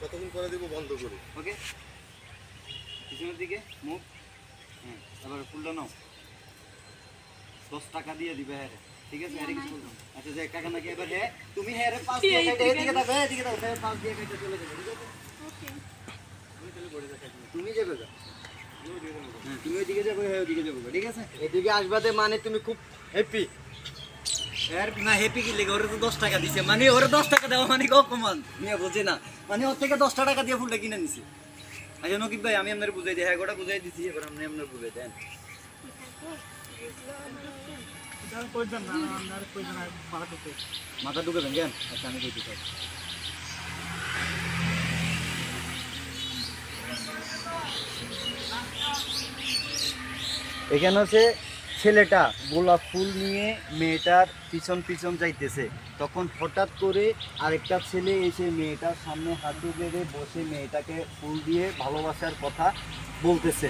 কতক্ষণ করে দিব? বন্ধ করে। ওকে? পিছনের দিকে মুখ। হ্যাঁ এবার ফুলটা নাও। দশ টাকা দিয়ে দিবে হ্যাঁ ঠিক আছে হ্যাঁ কিছু বলব আচ্ছা যে কাকা নাকি এবার হ্যাঁ তুমি হ্যাঁ পাঁচ দিয়ে এদিকে দাও হ্যাঁ এদিকে দাও হ্যাঁ পাঁচ দিয়ে কেটে চলে যাবে ঠিক আছে? তুমি যাবে। হ্যাঁ তুমি ওইদিকে যাবে হ্যাঁ ওইদিকে যাবে ঠিক আছে? এদিকে আসবাতে মানে তুমি খুব হ্যাপি আর না হ্যাপি কি লেগে? টাকা দিছে। মানে ওরে দশ টাকা দেওয়া মানে কমান নিয়ে বোঝে না। মানে ওর থেকে দশটা টাকা দিয়ে ফুলটা কিনে নিছে। আচ্ছা নকিব ভাই, আমি আপনার বুঝাই দিই। হ্যাঁ গোটা বুঝাই দিছি, এবার আপনি আপনার বুঝাই দেন। মাথা ঢুকে দেন আচ্ছা আমি কইতে চাই এখানে হচ্ছে ছেলেটা গোলাপ ফুল নিয়ে মেয়েটার পিছন পিছন যাইতেছে। তখন হঠাৎ করে আরেকটা ছেলে এসে মেয়েটার সামনে হাঁটু বেঁধে বসে মেয়েটাকে ফুল দিয়ে ভালোবাসার কথা বলতেছে।